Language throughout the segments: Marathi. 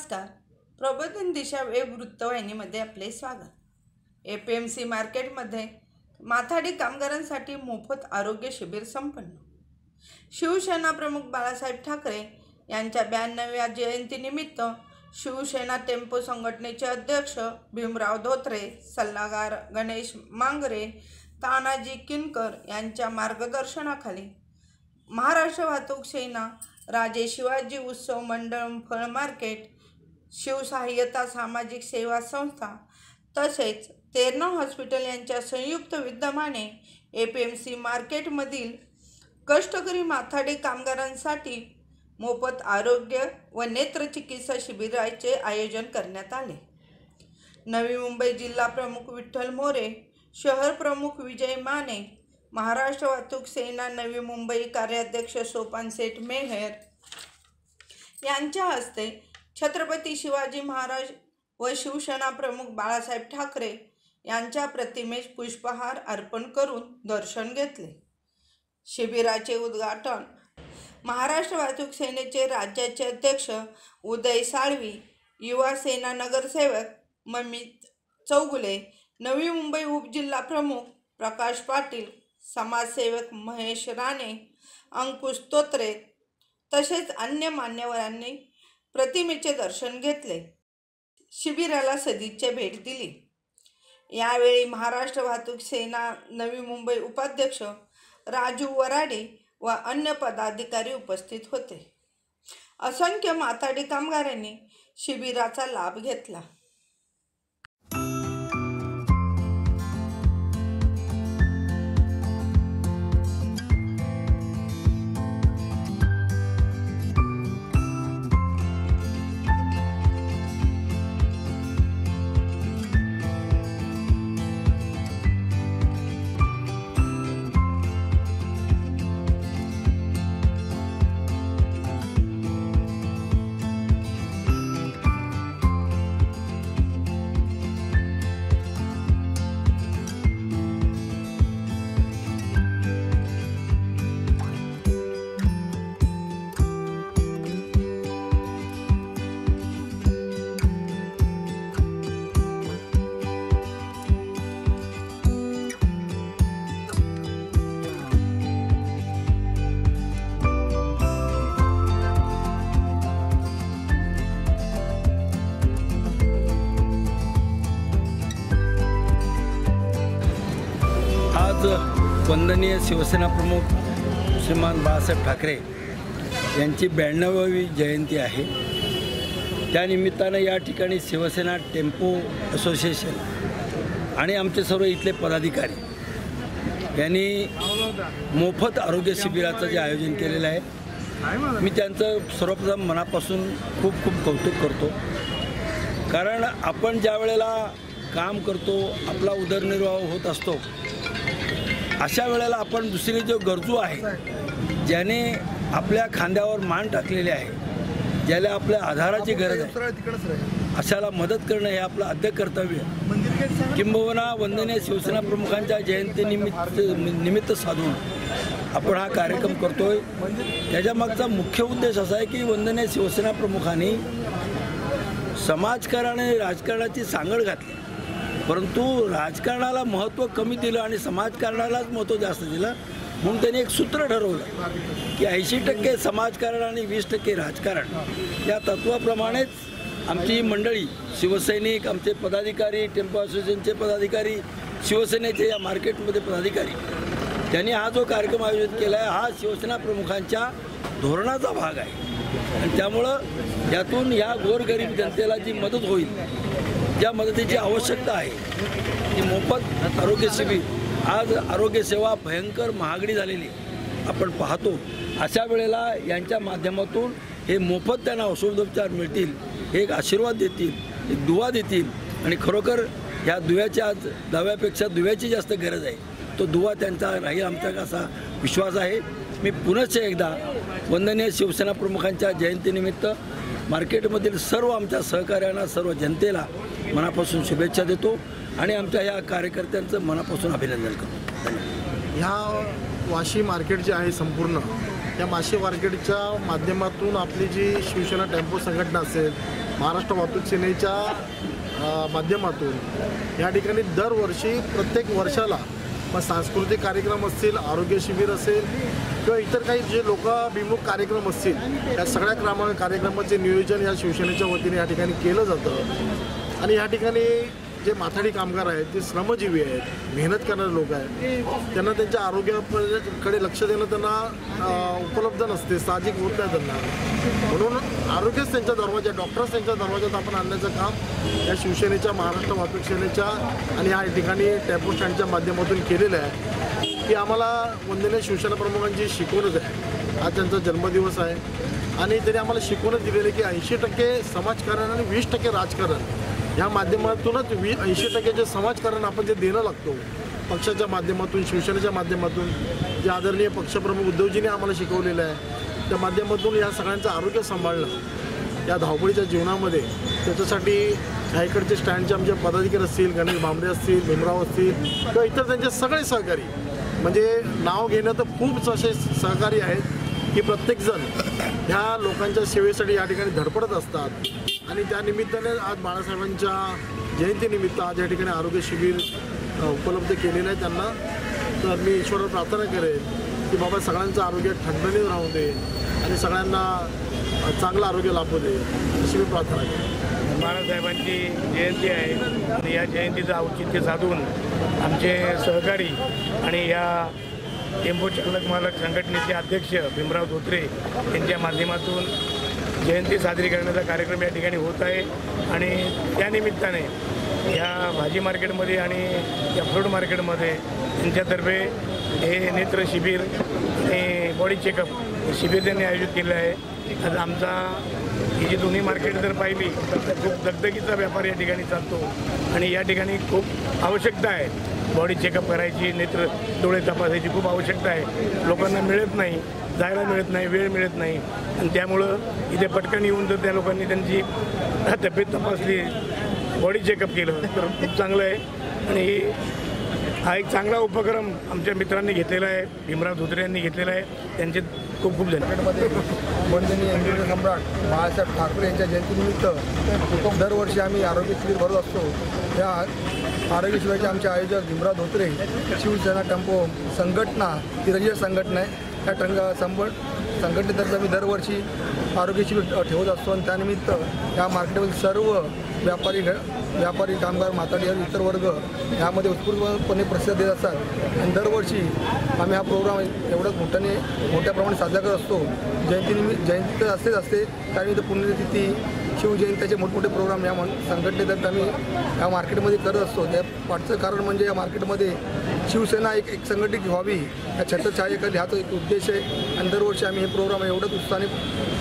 नमस्कार. प्रबोधन दिशा वेब वृत्तवाहिनीमध्ये आपले स्वागत. ए पी एम सी मार्केटमध्ये माथाडी कामगारांसाठी मोफत आरोग्य शिबिर संपन्न. शिवसेना प्रमुख बाळासाहेब ठाकरे यांच्या ब्याण्णव्या जयंतीनिमित्त शिवसेना टेम्पो संघटनेचे अध्यक्ष भीमराव धोत्रे सल्लागार गणेश मांगरे तानाजी किनकर यांच्या मार्गदर्शनाखाली महाराष्ट्र वाहतूक सेना राजे शिवाजी उत्सव मंडळ फळ मार्केट शिवसहाय्यता सामाजिक सेवा संस्था तसेच तेरणा हॉस्पिटल यांच्या संयुक्त विद्यमाने ए पी एम सी मार्केटमधील कष्टकरी माथाडी कामगारांसाठी मोफत आरोग्य व नेत्रचिकित्सा शिबिराचे आयोजन करण्यात आले. नवी मुंबई जिल्हा प्रमुख विठ्ठल मोरे शहर प्रमुख विजय माने महाराष्ट्र वाहतूक सेना नवी मुंबई कार्याध्यक्ष सोपान सेठ मेहर यांच्या हस्ते छत्रपती शिवाजी महाराज व शिवसेना प्रमुख बाळासाहेब ठाकरे यांच्या प्रतिमेस पुष्पहार अर्पण करून दर्शन घेतले. शिबिराचे उद्घाटन महाराष्ट्र वाहतूक सेनेचे राज्याचे अध्यक्ष उदय साळवी युवा सेना नगरसेवक ममित चौगुले नवी मुंबई उपजिल्हा प्रमुख प्रकाश पाटील समाजसेवक महेश राणे अंकुश तोत्रे तसेच अन्य मान्यवरांनी प्रतिमेचे दर्शन घेतले. शिबिराला सदिच्छा भेट दिली. यावेळी महाराष्ट्र वाहतूक सेना नवी मुंबई उपाध्यक्ष राजू वराडे व अन्य पदाधिकारी उपस्थित होते. असंख्य माथाडी कामगारांनी शिबिराचा लाभ घेतला. माननीय शिवसेना प्रमुख श्रीमान बाळासाहेब ठाकरे यांची ब्याण्णवावी जयंती आहे. त्यानिमित्तानं या ठिकाणी शिवसेना टेम्पो असोसिएशन आणि आमचे सर्व इथले पदाधिकारी यांनी मोफत आरोग्य शिबिराचं जे आयोजन केलेलं आहे मी त्यांचं सर्वप्रथम मनापासून खूप खूप कौतुक करतो. कारण आपण ज्या वेळेला काम करतो आपला उदरनिर्वाह होत असतो अशा वेळेला आपण दुसरे जो गरजू आहे ज्याने आपल्या खांद्यावर मान टाकलेले आहे ज्याला आपल्या आधाराची गरज आहे अशाला मदत करणं हे आपलं आद्य कर्तव्य आहे. किंबहुना वंदनीय शिवसेना प्रमुखांच्या जयंतीनिमित्त निमित्त साधून आपण हा कार्यक्रम करतोय. त्याच्यामागचा मुख्य उद्देश असा आहे की वंदनीय शिवसेना प्रमुखांनी समाजकारण आणि राजकारणाची सांगड घातली. परंतु राजकारणाला महत्त्व कमी दिलं आणि समाजकारणालाच महत्त्व जास्त दिलं म्हणून त्यांनी एक सूत्र ठरवलं की ऐंशी टक्के समाजकारण आणि वीस टक्के राजकारण या तत्वाप्रमाणेच आमची मंडळी शिवसैनिक आमचे पदाधिकारी टेम्पो असोसिएशनचे पदाधिकारी शिवसेनेचे या मार्केटमध्ये पदाधिकारी त्यांनी हा जो कार्यक्रम आयोजित केला आहे हा शिवसेना प्रमुखांच्या धोरणाचा भाग आहे. आणि त्यामुळं यातून या गोरगरीब जनतेला जी मदत होईल ज्या मदतीची आवश्यकता आहे. ती मोफत आरोग्य शिबिर आज आरोग्यसेवा भयंकर महागडी झालेली आपण पाहतो अशा वेळेला यांच्या माध्यमातून हे मोफत त्यांना औषधोपचार मिळतील हे एक आशीर्वाद देतील एक दुवा देतील आणि खरोखर ह्या दुव्याच्या आज दव्यापेक्षा दुव्याची जास्त गरज आहे. तो दुवा त्यांचा राहील आमचा असा विश्वास आहे. मी पुनश्च एकदा वंदनीय शिवसेना प्रमुखांच्या जयंतीनिमित्त मार्केटमधील सर्व आमच्या सहकाऱ्यांना सर्व जनतेला मनापासून शुभेच्छा देतो आणि आमच्या या कार्यकर्त्यांचं मनापासून अभिनंदन करतो. धन्यवाद. ह्या वाशी मार्केट जे आहे संपूर्ण या माशी मार्केटच्या माध्यमातून आपली जी शिवसेना टेम्पो संघटना असेल महाराष्ट्र वाहतूक सेनेच्या माध्यमातून या ठिकाणी दरवर्षी प्रत्येक वर्षाला मग सांस्कृतिक कार्यक्रम असतील आरोग्य शिबिर असेल किंवा इतर काही जे लोकाभिमुख कार्यक्रम असतील या सगळ्या क्रमा कार्यक्रमाचे नियोजन या शिवसेनेच्या वतीने या ठिकाणी केलं जातं. आणि या ठिकाणी जे माथाडी कामगार आहेत ते श्रमजीवी आहेत मेहनत करणारे लोक आहेत त्यांना त्यांच्या आरोग्याकडे लक्ष देणं त्यांना उपलब्ध नसते साहजिक होत नाही त्यांना. म्हणून आरोग्यच त्यांच्या दरवाजा डॉक्टर्स त्यांच्या दरवाजात आपण आणण्याचं काम या शिवसेनेच्या महाराष्ट्र वाहतूक सेनेच्या आणि या ठिकाणी टेम्पो स्टँडच्या माध्यमातून केलेलं आहे. की आम्हाला वंदनीय शिवसेना प्रमुखांची शिकवणच आहे. आज त्यांचा जन्मदिवस आहे. आणि त्यांनी आम्हाला शिकवणच दिलेलं की ऐंशी टक्के समाजकारण आणि वीस टक्के राजकारण. ह्या माध्यमातूनच वी ऐंशी टक्के जे समाजकारण आपण जे देणं लागतो पक्षाच्या माध्यमातून शिवसेनेच्या माध्यमातून जे आदरणीय पक्षप्रमुख उद्धवजींनी आम्हाला शिकवलेलं आहे त्या माध्यमातून या सगळ्यांचं आरोग्य सांभाळणं या धावपळीच्या जीवनामध्ये त्याच्यासाठी ह्या इकडचे स्टँडचे आमचे पदाधिकारी असतील गणेश भांबरे असतील भीमराव असतील किंवा इतर त्यांचे सगळे सहकारी. म्हणजे नाव घेणं तर खूपच असे सहकारी आहेत की प्रत्येकजण ह्या लोकांच्या सेवेसाठी या ठिकाणी धडपडत असतात. आणि त्या निमित्ताने आज बाळासाहेबांच्या जयंतीनिमित्त आज या ठिकाणी आरोग्य शिबिर उपलब्ध केलेलं आहे त्यांना. तर मी ईश्वराला प्रार्थना करेन की बाबा सगळ्यांचं आरोग्य ठणठणीत राहू दे आणि सगळ्यांना चांगलं आरोग्य लाभू दे अशी मी प्रार्थना करेन. बाळासाहेबांची जयंती आहे. आणि या जयंतीचं औचित्य साधून आमचे सहकारी आणि या टेम्पो चालक मालक संघटनेचे अध्यक्ष भीमराव धोत्रे यांच्या माध्यमातून जयंती साजरी करण्याचा कार्यक्रम या ठिकाणी होत आहे. आणि त्यानिमित्ताने या भाजी मार्केटमध्ये आणि या फ्रूट मार्केटमध्ये यांच्यातर्फे हे नेत्र शिबिर आणि बॉडी चेकअप शिबिर त्यांनी आयोजित केलं आहे. आज आमचा ही जी दोन्ही मार्केट जर पाहिली तर खूप दगदगीचा व्यापार या ठिकाणी चालतो. आणि या ठिकाणी खूप आवश्यकता आहे. बॉडी चेकअप करायची नेत्र डोळे तपासायची खूप आवश्यकता आहे. लोकांना मिळत नाही जायला मिळत नाही वेळ मिळत नाही. आणि त्यामुळं इथे पटकन येऊन जर त्या लोकांनी त्यांची तब्येत तपासली बॉडी चेकअप केलं तर खूप चांगलं आहे. आणि हा एक चांगला उपक्रम आमच्या मित्रांनी घेतलेला आहे भीमराव धोत्रे यांनी घेतलेला आहे. त्यांचे खूप खूप धन्यवाद. वंदनीय हिंदू सम्राट बाळासाहेब ठाकरे यांच्या जयंतीनिमित्त दरवर्षी आम्ही आरोग्य शिबिर भरत असतो. त्या आरोग्य शिबिराचे आमचे आयोजक भीमराव धोत्रे शिवसेना टेम्पो संघटना ही रजिस्टर संघटना आहे. त्या टंग संबळ संघटनेतर्फे आम्ही दरवर्षी आरोग्य शिबिर ठेवत असतो आणि त्यानिमित्त या मार्केटमधील सर्व व्यापारी घ व्यापारी कामगार माताडी आणि इतर वर्ग यामध्ये उत्स्फूर्तपणे प्रसिद्ध देत असतात. आणि दरवर्षी आम्ही हा प्रोग्राम एवढ्याच मोठ्याने मोठ्या प्रमाणात साजरा करत असतो. जयंतीनिमित्त जयंती तर असतेच असते त्यानिमित्त पुण्यतिथी शिवजयंतीचे मोठमोठे प्रोग्राम या मन- संघटनेतर्फे आम्ही या मार्केटमध्ये करत असतो. त्या पाठचं कारण म्हणजे या मार्केटमध्ये शिवसेना एक एक संघटित व्हावी या छत्रछायेखाली हाच एक उद्देश आहे. आणि दरवर्षी आम्ही हे प्रोग्राम एवढ्याच उत्साहाने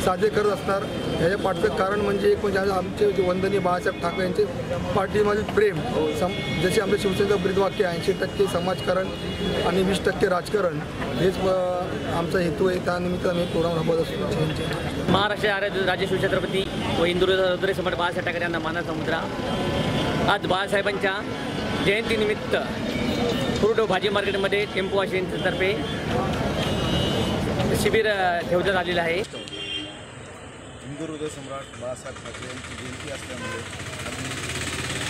साजरे करत असणार. ह्याच्या पाठचं कारण म्हणजे एक म्हणजे आमचे जे वंदनीय बाळासाहेब ठाकरे यांचे पाठीमागील प्रेम सम जसे आमच्या शिवसेनेचं ब्रीदवाक्य ऐंशी टक्के समाजकारण आणि वीस टक्के राजकारण हेच आमचा हेतू आहे. त्यानिमित्त आम्ही प्रोग्राम राबवत असतो. महाराष्ट्र. आर्य राज्य शिवछत्रपती व हिंदू सम्राट बाळासाहेब ठाकरे यांना माना समुद्रा. आज बाळासाहेबांच्या जयंतीनिमित्त फ्रूट भाजी मार्केटमध्ये टेम्पो तर्फे शिबिर ठेवण्यात आलेलं आहे. हिंदू हृदय सम्राट बाळासाहेब ठाकरे यांची जयंती असल्यामुळे आम्ही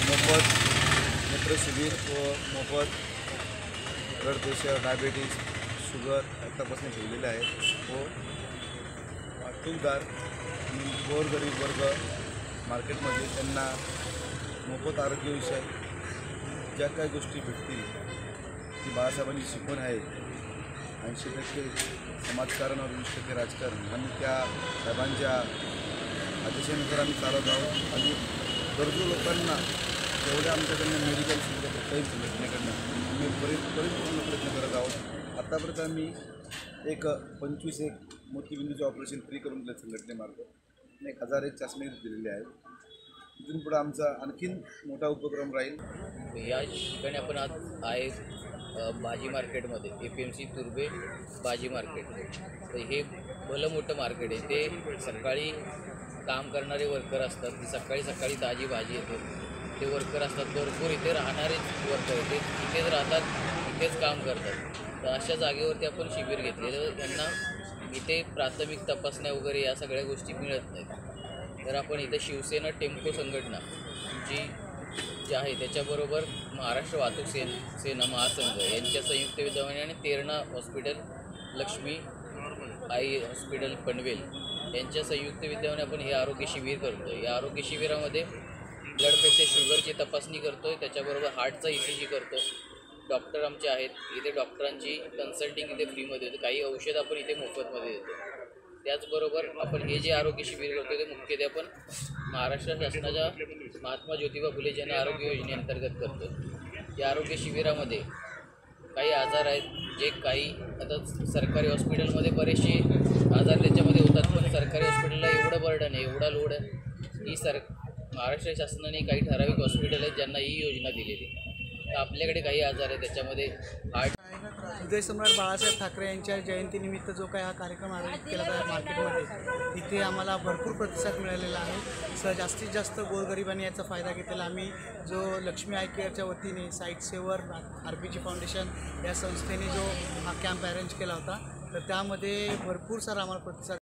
मोफत नेत्र शिबिर व मोफत ब्लड प्रेशर डायबिटीज शुगर या तपासणी ठेवलेल्या आहेत व वाटूकदार गोरगरीब वर्ग मार्केटमध्ये त्यांना मोफत आरोग्यविषयक ज्या काही गोष्टी भेटतील ती बाळासाहेबांची शिकवण आहे. ऐंशी टक्के समाजकारण और वीस टक्के राजकारण. आणि त्या साहेबांच्या आदेशानुसार आम्ही चालत आहोत. आणि गरजू लोकांना जेवढ्या आमच्याकडनं मेडिकल सुविधा काही संघटनेकडनं आम्ही बरेच परिपूर्ण प्रयत्न करत आहोत. आत्तापर्यंत आम्ही एक पंचवीस एक मोतीबिंदूचे ऑपरेशन फ्री करून दिलं संघटनेमार्फत. आणि एक हजार एक चाचणी दिलेली आहेत. इथून पुढं आमचा आणखीन मोठा उपक्रम राहील. या ठिकाणी आपण आज आहे भाजी मार्केटमध्ये ए पी एम सी तुर्बे भाजी मार्केट. तर हे भलं मोठं मार्केट आहे. ते सकाळी काम करणारे वर्कर असतात. ते सकाळी सकाळी ताजी भाजी येते. ते वर्कर असतात भरपूर इथे राहणारे वर्कर ते इथेच राहतात इथेच काम करतात. तर अशा जागेवरती आपण शिबिर घेतलेलं त्यांना इथे प्राथमिक तपासण्या वगैरे या सगळ्या गोष्टी मिळत नाहीत. तर आपण इथं शिवसेना टेम्पो संघटना जी जे आहे त्याच्याबरोबर महाराष्ट्र वाहतूक सेन सेना महासंघ यांच्या संयुक्त विद्यमाने आणि Terna hospital Lakshmi eye hospital Panvel यांच्या संयुक्त विद्यमाने आपण हे आरोग्य शिबिर करतो या आरोग्य शिबिरामध्ये ब्लड प्रेशर शुगरची तपासणी करतोय त्याच्याबरोबर हार्टचा ई सी जी करतो डॉक्टर आमचे आहेत इथे डॉक्टरांची कन्सल्टिंग इथे फ्रीमध्ये देतो काही औषध आपण इथे मोफतमध्ये देतो. त्याचबरोबर आपण हे जे आरोग्य शिबिर होते ते मुख्यतः आपण महाराष्ट्र शासनाच्या महात्मा ज्योतिबा फुले जन आरोग्य योजनेअंतर्गत करतो या आरोग्य शिबिरामध्ये काही आजार आहेत जे काही आता सरकारी हॉस्पिटलमध्ये बरेचसे आजार त्याच्यामध्ये होतात पण सरकारी हॉस्पिटलला एवढं बर्डन आहे एवढा लोड आहे ही सर महाराष्ट्र शासनाने काही ठराविक हॉस्पिटल आहेत ज्यांना ही योजना दिलेली आहे. तर आपल्याकडे काही आजार आहेत त्याच्यामध्ये हार्ट उदय सम्राट बाळासाहेब ठाकरे यांच्या जयंतीनिमित्त जो काही हा कार्यक्रम आयोजित केला जातो मार्केटमध्ये तिथे आम्हाला भरपूर प्रतिसाद मिळालेला आहे. स जास्तीत जास्त गोरगरिबांनी याचा फायदा घेतलेला आम्ही जो लक्ष्मी आय केअरच्या वतीने sight saver R P G foundation या संस्थेने जो हा कॅम्प अरेंज केला होता. तर त्यामध्ये भरपूर सारा आम्हाला प्रतिसाद